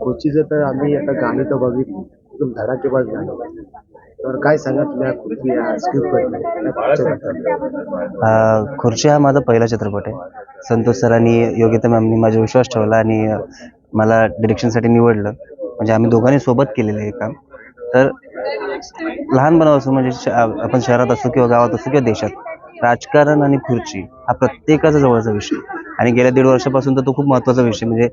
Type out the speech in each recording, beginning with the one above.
खुर्चीचं तर आम्ही आता गाणी तर बघितली एकदम धडाकेबाज गाणी तर काय सांगा खुर्ची स्क्रिप्ट खुर्ची हा माझा पहिला चित्रपट आहे. संतोष सरांनी योगिता मॅमनी माझा विश्वास ठेवला आणि मला डिरेक्शनसाठी निवडलं. म्हणजे आम्ही दोघांनी सोबत केलेलं आहे काम. तर लहानपणापासून म्हणजे आपण शहरात असो किंवा गावात असो किंवा देशात राजकारण आणि खुर्ची हा प्रत्येकाचा जवळचा विषय. आणि गेल्या दीड वर्षापासून तर तो खूप महत्त्वाचा विषय. म्हणजे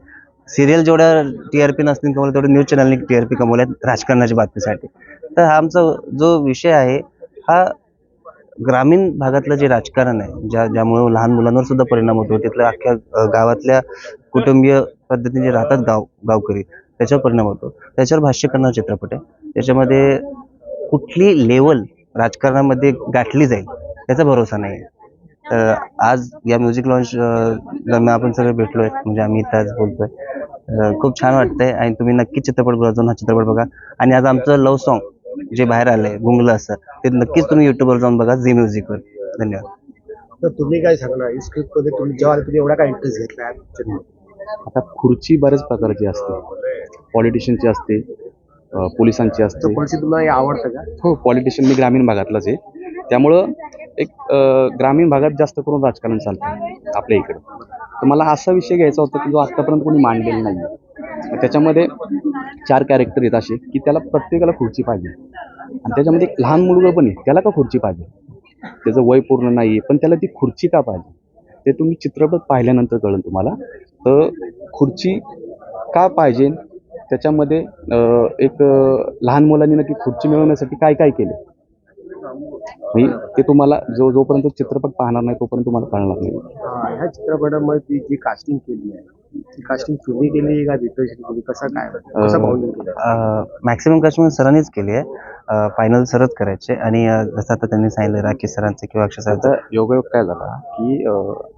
सिरियल जेवढ्या टी आर पी नसतील कमवल्या तेवढे न्यूज चॅनलने टी आर पी कमवल्यात राजकारणाच्या बातमीसाठी. तर हा आमचा जो विषय आहे हा ग्रामीण भागातलं जे राजकारण आहे ज्या ज्यामुळे लहान मुलांवर सुद्धा परिणाम होतो तिथल्या अख्ख्या गावातल्या कुटुंबीय पद्धतीने जे राहतात गाव गावकरी त्याच्यावर परिणाम होतो. त्याच्यावर भाष्य करणारा चित्रपट आहे. त्याच्यामध्ये कुठली लेवल राजकारणामध्ये गाठली जाईल याचा भरोसा नाही आहे. तर आज या म्युझिक लॉन्च दरम्यान आपण सगळे भेटलोय म्हणजे आम्ही इथं आज बोलतोय. खूप छान वाटतंय आणि तुम्ही नक्कीच चित्रपट जाऊन हा चित्रपट बघा. आणि आज आमचं लव्ह सॉन्ग जे बाहेर आलंय गुंगलं असं ते नक्कीच तुम्ही युट्यूबवर जाऊन बघा झी म्युझिकवर धन्यवाद. तर तुम्ही काय सांगणार? स्क्रिप्टमध्ये तुम्ही जेव्हा तुम्ही एवढा काय इंटरेस्ट घेतला? आता खुर्ची बऱ्याच प्रकारची असते. पॉलिटिशियनची असते पोलिसांची असते. खुर्ची तुम्हाला हे आवडतं का? हो पॉलिटिशियन मी ग्रामीण भागातलाच आहे. त्यामुळं एक ग्रामीण भागात जास्त करून राजकारण चालतं आपल्या इकडं. तर मला असा विषय घ्यायचा होता की जो आत्तापर्यंत कोणी मांडलेला नाही. आहे त्याच्यामध्ये चार कॅरेक्टर आहेत असे की त्याला प्रत्येकाला खुर्ची पाहिजे. आणि त्याच्यामध्ये एक लहान मुलगा पण आहे त्याला का खुर्ची पाहिजे? त्याचं वय पूर्ण नाही आहे पण त्याला ती खुर्ची का पाहिजे? ते तुम्ही चित्रपट पाहिल्यानंतर कळेल तुम्हाला. तर खुर्ची का पाहिजे? त्याच्यामध्ये एक लहान मुलांनी नक्की खुर्ची मिळवण्यासाठी काय काय केले? म्हणजे ते तुम्हाला जो जोपर्यंत चित्रपट पाहणार नाही तोपर्यंत तुम्हाला कळणार नाही. हा, ह्या चित्रपटामध्ये ती जी कास्टिंग केली आहे ती कास्टिंग तुम्ही केली का केली? कसं काय मॅक्सिमम काश्मीर सरांनीच केली आहे. फायनल सरच करायचे. आणि जसं आता त्यांनी सांगितलं राकेश सरांचं किंवा अक्षय सरांचं. योगायोग काय झाला? की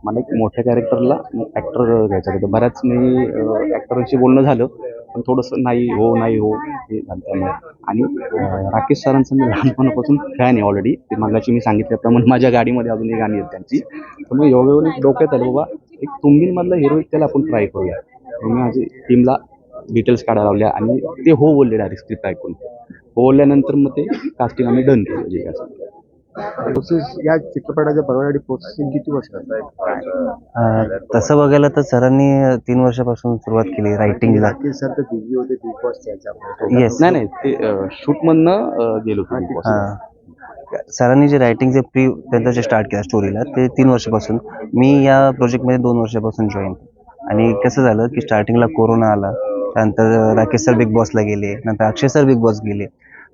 मला एक मोठ्या कॅरेक्टरला ॲक्टर घ्यायचा होता. बऱ्याच मी ॲक्टरांशी बोलणं झालं. पण थोडंसं नाही हो नाही हो हे झालं. त्यामुळे आणि राकेश सरांचं मी लहानपणापासून फॅन आहे ऑलरेडी ते मागाशी मी सांगितल्याप्रमाणे माझ्या गाडीमध्ये अजूनही गाणी आहेत त्यांची. त्यामुळे योगायोगाने डोक्यात आलं बाबा एक तुंबीमधला हिरो त्याला आपण ट्राय करूया. मी माझी टीमला डिटेल्स काढायला लावल्या आणि ते हो बोलले डायरेक्ट स्क्रिप्ट ऐकून. हो बोलल्यानंतर मग ते कास्टिंग आम्ही डन केलं जे काय प्रोसेस या चित्रपटाच्या बनवण्यासाठी प्रोसेसिंग किती वर्ष अ, तसं बघायला तर सरांनी तीन वर्षापासून सुरुवात केली रायटिंगला राकेश सर तर बिझी होते बिग बॉस येस नाही नाही ते शूटमधनं गेलो होतो Big Boss. ला. हां. सरांनी जे रायटिंगचे प्री त्यांचं जे स्टार्ट केलं स्टोरीला ते तीन वर्षापासून. मी या प्रोजेक्टमध्ये दोन वर्षापासून जॉईन आणि कसं झालं की स्टार्टिंगला कोरोना आला त्यानंतर राकेश सर बिग बॉसला गेले नंतर अक्षय सर बिग बॉस गेले.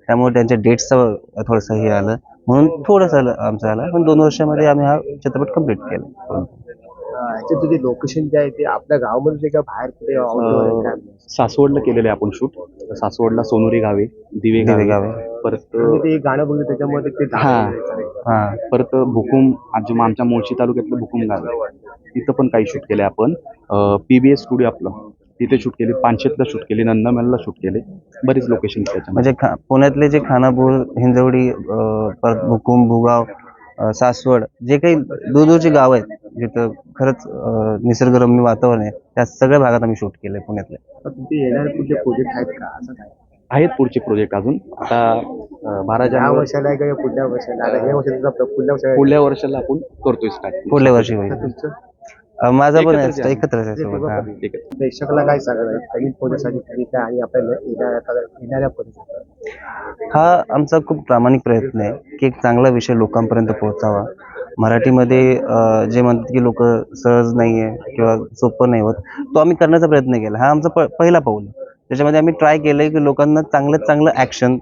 त्यामुळे त्यांच्या डेट्सचं थोडंसं हे आलं. म्हणून थोडंसं आलं आमचं आलं. पण दोन वर्षामध्ये आम्ही हा चित्रपट कंप्लीट केला. तुझे लोकेशन जे आहे ते आपल्या गावामध्ये का बाहेर कुठे outdoor आहे काय? सासवडला केलेलं आहे आपण शूट सासवडला सोनुरी गावे दिवे दिवे गावे. गावे परत तुम्ही ते गाणं बघितलं त्याच्यामध्ये ते हा. हां. परत भुकुम आजी आमच्या मुळशी तालुक्यातलं भुकुम गाव आहे. तिथं पण काही शूट केले आपण. पी बी एस स्टुडिओ आपलं. तिथे शूट केले पानशेतला शूट केले नंदामेलला शूट केले बरीच लोकेशन म्हणजे खा पुण्यातले जे खानापूर हिंजवडी अं, परत भुकुम भुगाव अं, सासवड जे काही दूरदूरची गाव आहेत जिथं खरंच अं, निसर्गरम्य वातावरण आहे त्या सगळ्या भागात आम्ही शूट केलंय पुण्यातले. तुमचे येणारे कुठले प्रोजेक्ट आहेत का? असं काय? आहेत पुढचे प्रोजेक्ट अजून. आता अं, बारा या जानेवारी वर्षाला आहे का या पुढल्या वर्षाला? आता हे पुढल्या वर्षाला पुढल्या वर्षाला आपण करतोय स्टार्ट पुढल्या वर्षी होईल. तुमचं? माझा पण एकत्रच आहे. एकत्रच आहे सोबत हा. ठीक आहे प्रेक्षकाला काय सांगणार नवीन काय आणि आपल्या येणाऱ्या येणाऱ्या प्रोजेक्ट हा आमचा खूप प्रामाणिक प्रयत्न आहे की एक चांगला विषय लोकांपर्यंत पोहोचावा. मराठीमध्ये अं, जे म्हणतात की लोक सहज नाही आहे किंवा सोपं नाही होत तो आम्ही करण्याचा प्रयत्न केला. हा आमचा प पहिला पाऊल आहे. त्याच्यामध्ये आम्ही ट्राय केलं की लोकांना चांगल्यात चांगलं ॲक्शन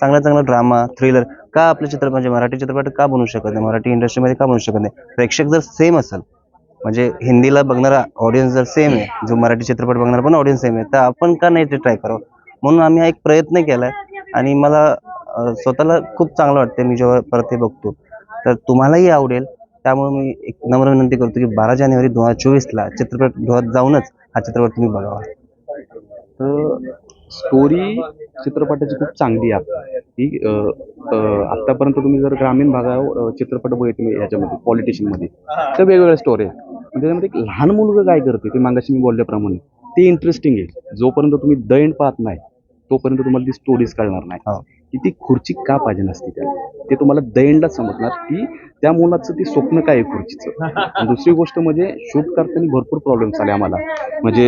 चांगला चांगला ड्रामा थ्रिलर का आपले चित्रपट म्हणजे मराठी चित्रपट का बनवू शकत नाही? मराठी इंडस्ट्रीमध्ये का बनवू शकत नाही? प्रेक्षक जर सेम असेल म्हणजे हिंदीला बघणारा ऑडियन्स जर सेम आहे जो मराठी चित्रपट बघणारा पण ऑडियन्स सेम आहे तर आपण का नाही ते ट्राय करावं? म्हणून आम्ही हा एक प्रयत्न केला आहे आणि मला स्वतःला खूप चांगलं वाटतं मी जेव्हा परत ते बघतो. तर तुम्हालाही आवडेल. त्यामुळे मी एक नम्र विनंती करतो की बारा जानेवारी दोन हजार चोवीसला चित्रपटगृहात जाऊनच हा चित्रपट तुम्ही बघावा. तर स्टोरी चित्रपटाची खूप चांगली आहे. की आतापर्यंत तुम्ही जर ग्रामीण भागावर चित्रपट बघितले याच्यामध्ये पॉलिटिशियनमध्ये तर वेगवेगळ्या स्टोरी आहेत. त्याच्यामध्ये एक लहान मुलगा काय करते ते मागाशी मी बोलल्याप्रमाणे ते इंटरेस्टिंग आहे. जोपर्यंत तुम्ही द एंड पाहत नाही तोपर्यंत तुम्हाला ती स्टोरीज कळणार नाही. हो. की ती खुर्ची का पाहिजे नसती त्याला. ते तुम्हाला द एंडलाच समजणार की त्या मुलाचं ते स्वप्न काय आहे खुर्चीचं. दुसरी गोष्ट म्हणजे शूट करताना भरपूर प्रॉब्लेम्स आले आम्हाला. म्हणजे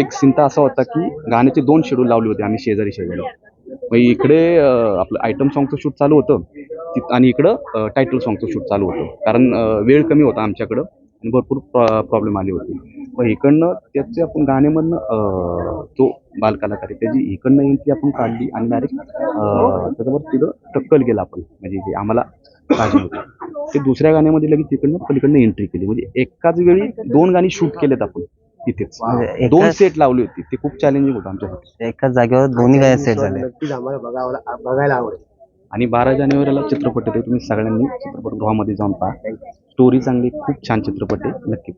एक सिंता असा होता की गाण्याचे दोन शेड्यूल लावले होते आम्ही शेजारी शेजारी. मग इकडे आपलं आयटम सॉंगचं शूट चालू होतं. आणि इकडं टायटल सॉंगचं शूट चालू होतं. कारण वेळ कमी होता आमच्याकडं. आणि भरपूर प्रॉब्लेम आले होते. मग इकडनं त्याचे आपण गाण्यामधनं तो बालकलाकार आहे त्याची इकडनं एंट्री आपण काढली आणि डायरेक्ट त्याच्यावर तिथं टक्कल केलं आपण. म्हणजे जे आम्हाला पाहिजे होतं. ते दुसऱ्या गाण्यामध्ये लगेच तिकडनं पलीकडनं एंट्री केली. म्हणजे एकाच वेळी दोन गाणी शूट केलेत आपण तिथेच. म्हणजे दोन सेट लावले होते. ते खूप चॅलेंजिंग होतं आमच्यासाठी. एकाच जागेवर दोन्ही गाणे सेट झाले बघायला आवडेल. आणि बारा जानेवारीला चित्रपट आहे तुम्ही सगळ्यांनी चित्रपटगृहामध्ये जाऊन पहा. स्टोरी चांगली खूप छान चित्रपट आहे. नक्की.